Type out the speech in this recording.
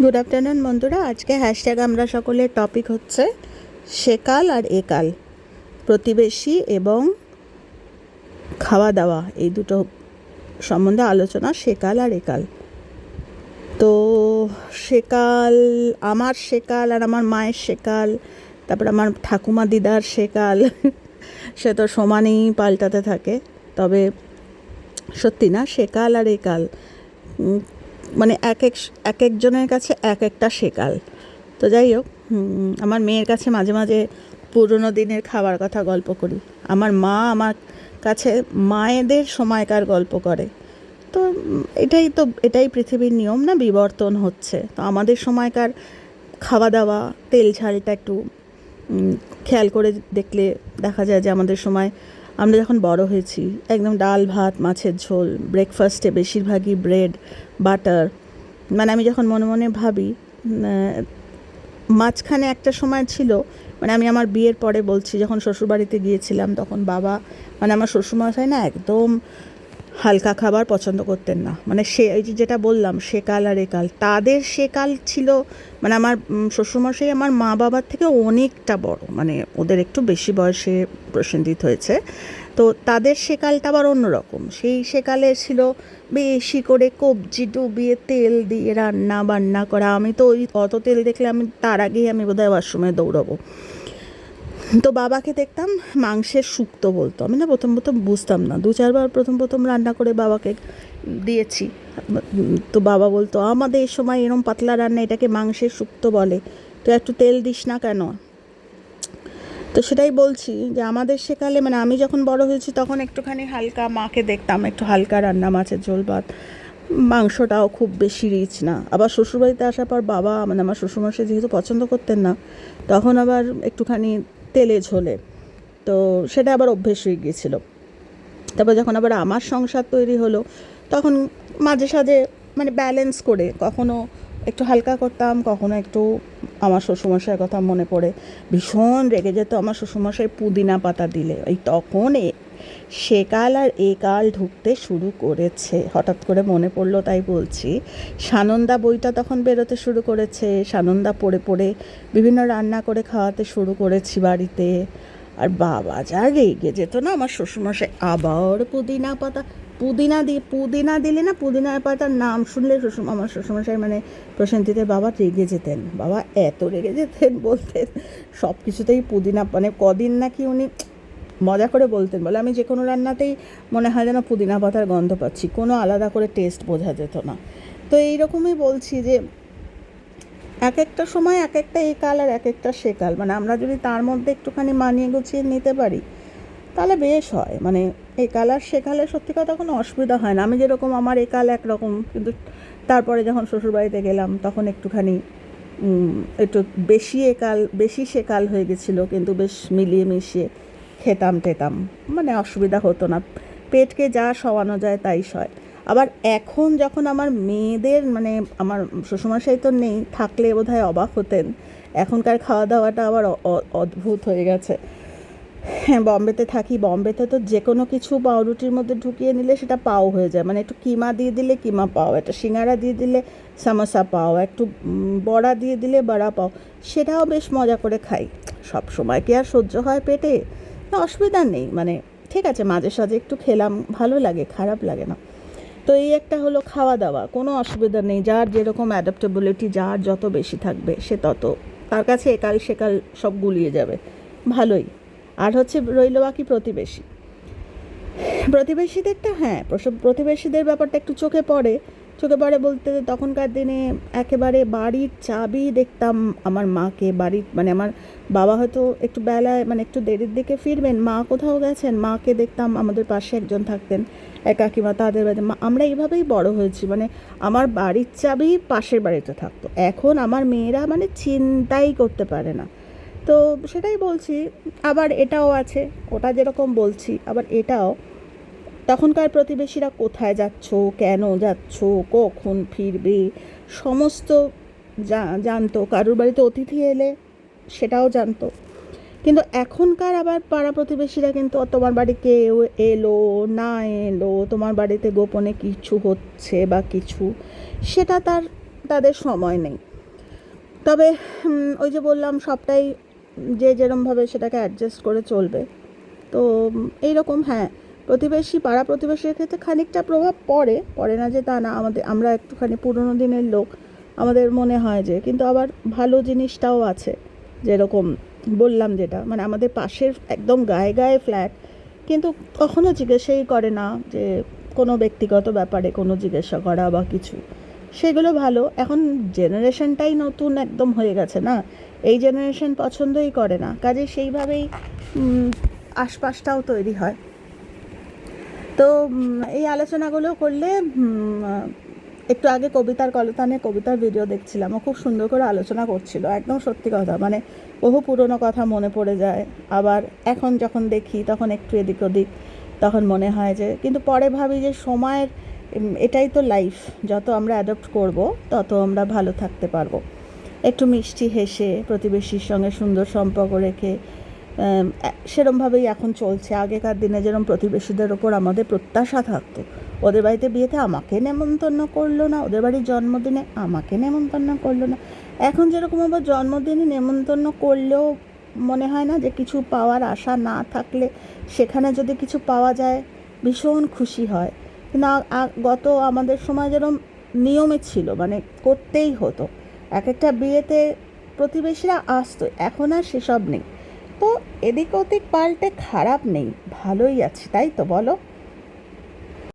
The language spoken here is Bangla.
গুড আফটারনুন বন্ধুরা। আজকে হ্যাশট্যাগ আমরা সকলের টপিক হচ্ছে সেকাল আর একাল, প্রতিবেশী এবং খাওয়া দাওয়া এই দুটো সম্বন্ধে আলোচনা সেকাল আর একাল। তো সেকাল, আমার সেকাল আর আমার মায়ের সেকাল, তারপর আমার ঠাকুমা দিদার সেকাল, সে তো সমানেই পাল্টাতে থাকে। তবে সত্যি না, সেকাল আর একাল মানে এক এক এক একজনের কাছে এক একটা সেকাল। তো যাই হোক আমার মেয়ের কাছে মাঝে মাঝে পুরনো দিনের খাবার কথা গল্প করি। আমার মা আমার কাছে মায়েদের সময়কার গল্প করে। তো, এটাই তো, এটাই পৃথিবীর নিয়ম না, বিবর্তন হচ্ছে। তো আমাদের সময়কার খাওয়া দাওয়া, তেল ঝালটা একটু খেয়াল করে দেখলে দেখা যায় যে আমাদের সময় আমরা যখন বড় হয়েছি, একদম ডাল, ভাত, মাছের ঝোল ব্রেকফাস্টে বেশিরভাগই ব্রেড বাটার মানে আমি যখন মনে মনে ভাবি মাঝখানে একটা সময় ছিল মানে আমি আমার বিয়ের পরে বলছি, যখন শ্বশুরবাড়িতে গিয়েছিলাম, তখন বাবা মানে আমার শ্বশুরমশাই না একদম হালকা খাবার পছন্দ করতেন না। মানে সে, এই যে যেটা বললাম সেকাল আর একাল তাদের সেকাল ছিল মানে আমার শ্বশুরমশাই আমার মা বাবার থেকে অনেকটা বড়। মানে ওদের একটু বেশি বয়সে প্রসেনজিৎ হয়েছে। তো তাদের সেকালটা আবার অন্যরকম। সেই সেকালে ছিল বেশি করে কবজি ডুবিয়ে তেল দিয়ে রান্না বান্না করা। আমি তো ওই অত তেল দেখলে আমি, তার আগেই আমি বোধহয় ওয়াশরুমে দৌড়াবো। তো বাবাকে দেখতাম মাংসের শুক্তো বলতো। আমি না প্রথম প্রথম বুঝতাম না। দু চারবার প্রথম প্রথম রান্না করে বাবাকে দিয়েছি। তো বাবা বলতো, আমাদের সময় এরম পাতলা রান্না, এটাকে মাংসের শুক্তো বলে। তো একটু তেল দিস না কেন? তো সেটাই বলছি যে, আমাদের সেকালে মানে আমি যখন বড় হয়েছি, তখন একটুখানি হালকা মাকে দেখতাম, একটু হালকা রান্না, মাছের ঝোল, ভাত। মাংসটাও খুব বেশি রিচ না। আবার শ্বশুরবাড়িতে আসার পর বাবা মানে আমার শ্বশুরমশাই যেহেতু পছন্দ করতেন না, তখন আবার একটুখানি তেলে ঝোলে। তো সেটা আবার অভ্যেস হয়ে গিয়েছিল। তারপর যখন আবার আমার সংসার তৈরি হলো, তখন মাঝে সাঝে মানে ব্যালেন্স করে কখনো একটু হালকা করতাম, কখনো একটু আমার শ্বশুরমশাইয়ের কথা মনে পড়ে। ভীষণ রেগে যেত আমার শ্বশুরমশাই পুদিনা পাতা দিলে। ওই তখন সেকাল আর এ কাল ঢুকতে শুরু করেছে। হঠাৎ করে মনে পড়ল তাই বলছি। সানন্দা বইটা তখন বেরোতে শুরু করেছে। সানন্দা পড়ে পড়ে বিভিন্ন রান্না করে খাওয়াতে শুরু করেছি বাড়িতে। আর বাবা, যা রেগে যেত না আমার শ্বশুরমশাই। আবার পুদিনা পাতা, পুদিনা দিয়ে পুদিনা দিলে না পুদিনা পাতার নাম শুনলে শ্বশুর, আমার শ্বশুরমশাই মানে প্রশান্তিতে, বাবা, রেগে যেতেন। বাবা, এত রেগে যেতেন বলতেন। সব কিছুতেই পুদিনা মানে কদিন নাকি উনি মজা করে বলতেন বলে। আমি যে কোনো রান্নাতেই মনে হয় যেন পুদিনা পাতার গন্ধ পাচ্ছি, কোনো আলাদা করে টেস্ট বোঝা যেত না। তো এইরকমই বলছি যে, এক একটা সময় এক একটা এই কাল আর এক একটা সে কাল। মানে আমরা যদি তার মধ্যে একটুখানি মানিয়ে গুছিয়ে নিতে পারি, তাহলে বেশ হয়। মানে এই কাল আর সে কালে সত্যি কথা কোনো অসুবিধা হয় না। আমি যেরকম আমার এই কাল একরকম, কিন্তু তারপরে যখন শ্বশুরবাড়িতে গেলাম, তখন একটুখানি একটু বেশি একাল বেশি সেকাল হয়ে গেছিল, কিন্তু বেশ মিলিয়ে মিশিয়ে খেতাম টেতাম মানে অসুবিধা হতো না। পেটকে যা সওয়ানো যায় তাই সয় আবার এখন যখন আমার মেয়েদের মানে আমার শ্বশুরমশাই তো নেই, থাকলে বোধহয় অবাক হতেন। এখনকার খাওয়া দাওয়াটা আবার অদ্ভুত হয়ে গেছে। হ্যাঁ বম্বেতে থাকি, বম্বেতে তো যে কোনো কিছু পাউরুটির মধ্যে ঢুকিয়ে নিলে সেটা পাও হয়ে যায়। মানে একটু কিমা দিয়ে দিলে কিমা পাও, একটা সিঙ্গারা দিয়ে দিলে সামোসা পাও, একটু বড়া দিয়ে দিলে বড়া পাও, সেটাও বেশ মজা করে খাই। সব সময় কি আর সহ্য হয় পেটে? না অসুবিধা নেই। মানে ঠিক আছে, মাঝে সাঝে একটু খেলাম, ভালো লাগে, খারাপ লাগে না। তো এই একটা হলো খাওয়া দাওয়া, কোনো অসুবিধা নেই। যার যেরকম অ্যাডাপ্টেবিলিটি যার যত বেশি থাকবে, সে তত। তার কাছে একাল সেকাল সব গুলিয়ে যাবে। ভালোই। আর হচ্ছে রইল বাকি প্রতিবেশী। প্রতিবেশীদেরটা হ্যাঁ প্রসব, প্রতিবেশীদের ব্যাপারটা একটু চোখে পড়ে। পড়ে বলতে তখনকার দিনে একেবারে বাড়ির চাবি দেখতাম আমার মাকে। বাড়ির মানে আমার বাবা হয়তো একটু বেলায় মানে একটু দেরির দিকে ফিরবেন, মা কোথাও গেছেন, মাকে দেখতাম আমাদের পাশে একজন থাকতেন, এক কাকিমা তাদের বাড়িতে। আমরা এইভাবেই বড় হয়েছি মানে আমার বাড়ির চাবি পাশের বাড়িতে থাকতো। এখন আমার মেয়েরা মানে চিন্তাই করতে পারে না। তো সেটাই বলছি, আবার এটাও আছে, ওটা যেরকম বলছি, আবার এটাও তখনকার প্রতিবেশীরা কোথায় যাচ্ছ, কেন যাচ্ছ, কখন ফিরবে, সমস্ত জানতো। কারোর বাড়িতে অতিথি এলে সেটাও জানতো। কিন্তু এখনকার আবার পাড়া প্রতিবেশীরা কিন্তু তোমার বাড়ি কেউ এলো না এলো, তোমার বাড়িতে গোপনে কিছু হচ্ছে বা কিছু? সেটা তার, তাদের সময় নেই। তবে ওই যে বললাম, সবটাই যে যেরমভাবে সেটাকে অ্যাডজাস্ট করে চলবে। তো এইরকম হ্যাঁ। প্রতিবেশী, পাড়া প্রতিবেশীর ক্ষেত্রে খানিকটা প্রভাব পড়ে। পড়ে না যে তা না, আমাদের, আমরা একটুখানি পুরোনো দিনের লোক। আমাদের মনে হয় যে, কিন্তু আবার ভালো জিনিসটাও আছে। যেরকম বললাম যেটা মানে আমাদের পাশের একদম গায়ে গায়ে ফ্ল্যাট কিন্তু কখনো জিজ্ঞাসাই করে না যে, কোনো ব্যক্তিগত ব্যাপারে কোনো জিজ্ঞাসা করা বা কিছু। সেগুলো ভালো। এখন জেনারেশনটাই নতুন একদম হয়ে গেছে না? এই জেনারেশন পছন্দই করে না। কাজে সেইভাবেই আশপাশটাও তৈরি হয়। তো এই আলোচনাগুলো করলে একটু আগে কবিতার কলতানে কবিতার ভিডিও দেখছিলাম। ও খুব সুন্দর করে আলোচনা করছিল, একদম সত্যি কথা। মানে বহু পুরনো কথা মনে পড়ে যায়। আবার এখন যখন দেখি, তখন একটু এদিক ওদিক, তখন মনে হয় যে, কিন্তু পরে ভাবি যে, সময়ের এটাই তো লাইফ যত আমরা অ্যাডপ্ট করব, তত আমরা ভালো থাকতে পারব। একটু মিষ্টি হেসে, প্রতিবেশীর সঙ্গে সুন্দর সম্পর্ক রেখে সেরমভাবেই এখন চলছে। আগেকার দিনে যেরকম প্রতিবেশীদের ওপর আমাদের প্রত্যাশা থাকতো, ওদের বাড়িতে বিয়েতে আমাকে নেমন্তন্ন করল না, ওদের বাড়ির জন্মদিনে আমাকে নেমন্তন্ন করল না। এখন যেরকম আবার জন্মদিনে নেমন্তন্ন করলেও মনে হয় না যে কিছু পাওয়ার আশা না থাকলে সেখানে যদি কিছু পাওয়া যায়, ভীষণ খুশি হয়। কিন্তু গত আমাদের সময় যেরকম নিয়মে ছিল মানে করতেই হতো। এক একটা বিয়েতে প্রতিবেশীরা আসতো, এখন আর সেসব নেই। তো এদিক ওদিক পাল্টে খারাপ নেই ভালোই আছি তাই তো বলো?